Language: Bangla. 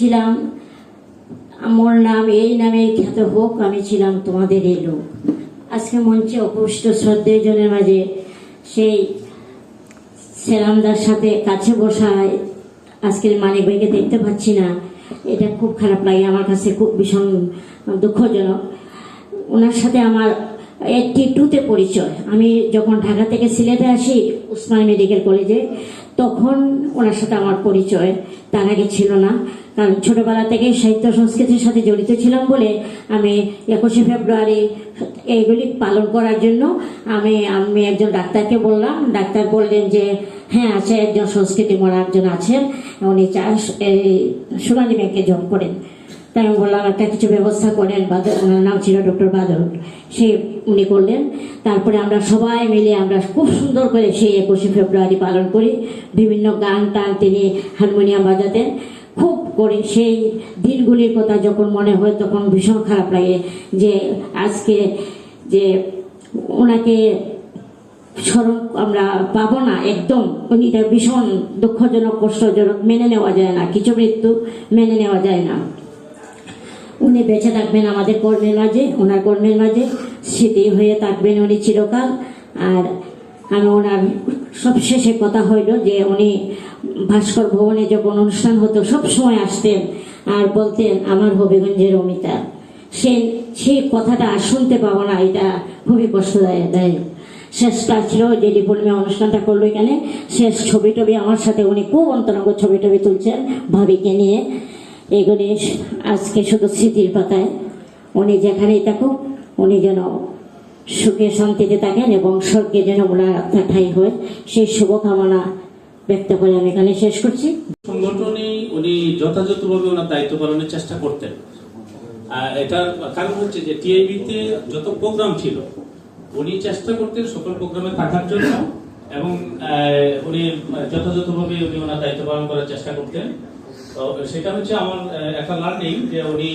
ছিলাম। আমার নাম, এই নামে খ্যাত হোক, আমি ছিলাম তোমাদের এই লোক। আজকে মঞ্চে অপুষ্ট শ্রদ্ধেয় জনের মাঝে সেই সেরামদার সাথে কাছে বসায় আজকের মানিক ভাইকে দেখতে পাচ্ছি না। এটা খুব খারাপ লাগে, আমার কাছে খুব ভীষণ দুঃখজনক। ওনার সাথে আমার এইটটি টুতে পরিচয়। আমি যখন ঢাকা থেকে সিলেটে আসি, উসমান মেডিকেল কলেজে, তখন ওনার সাথে আমার পরিচয়। তার আগে ছিল না। কারণ ছোটবেলা থেকে সাহিত্য সংস্কৃতির সাথে জড়িত ছিলাম বলে আমি একুশে ফেব্রুয়ারি এইগুলি পালন করার জন্য আমি আমি একজন ডাক্তারকে বললাম। ডাক্তার বললেন যে হ্যাঁ আছে একজন সংস্কৃতি মরা একজন আছেন। উনি চাষ এই, সোনালী ব্যাংকে জব করেন। তাই আমি বললাম একটা কিছু ব্যবস্থা করেন বাদল ওনার নাম ছিল ডক্টর বাদল। সে উনি করলেন। তারপরে আমরা সবাই মিলে আমরা খুব সুন্দর করে সেই একুশে ফেব্রুয়ারি পালন করি। বিভিন্ন গান টান তিনি হারমোনিয়াম বাজাতেন। খুব করে সেই দিনগুলির কথা যখন মনে হয় তখন ভীষণ খারাপ লাগে যে আজকে যে ওনাকে স্মরণ আমরা পাবো না একদম। এটা ভীষণ দুঃখজনক, কষ্টজনক, মেনে নেওয়া যায় না। কিছু মৃত্যু মেনে নেওয়া যায় না। উনি বেঁচে থাকবেন আমাদের কর্মের মাঝে, ওনার কর্মের মাঝে। স্মৃতি হয়ে থাকবেন উনি চিরকাল। আর আমি ওনার সবশেষে কথা হইল যে উনি ভাস্কর ভবনে যখন অনুষ্ঠান হতো, সব সময় আসতেন আর বলতেন, আমার হবিগঞ্জের অমিতা। সে সেই কথাটা আর শুনতে পাবো না, এটা খুবই কষ্টদায়ক। দেয় শেষটা ছিল যে ডিপোলমে অনুষ্ঠানটা করল এখানে। শেষ ছবি টবি আমার সাথে উনি খুব অন্তরঙ্গ ছবি টবি তুলছেন ভাবিকে নিয়ে। এগুলি আজকে শুধু স্মৃতির পাতায়। উনি যেখানেই থাকুক, উনি যেন সুখে শান্তিতে থাকেন এবং স্বর্গে যেন ওনার আত্মা ঠাই হয়, সেই শুভকামনা ব্যক্ত করে আমি এখানে শেষ করছি। সংগঠনে উনি যথাযথভাবে ওনার দায়িত্ব পালনের চেষ্টা করতেন। এটার কারণ হচ্ছে যে টিআইবিতে যত প্রোগ্রাম ছিল, উনি চেষ্টা করতেন সকল প্রোগ্রামে থাকার জন্য এবং উনি যথাযথভাবে উনি ওনার দায়িত্ব পালন করার চেষ্টা করতেন। সেটা হচ্ছে আমার একটা লার্নিং যে উনি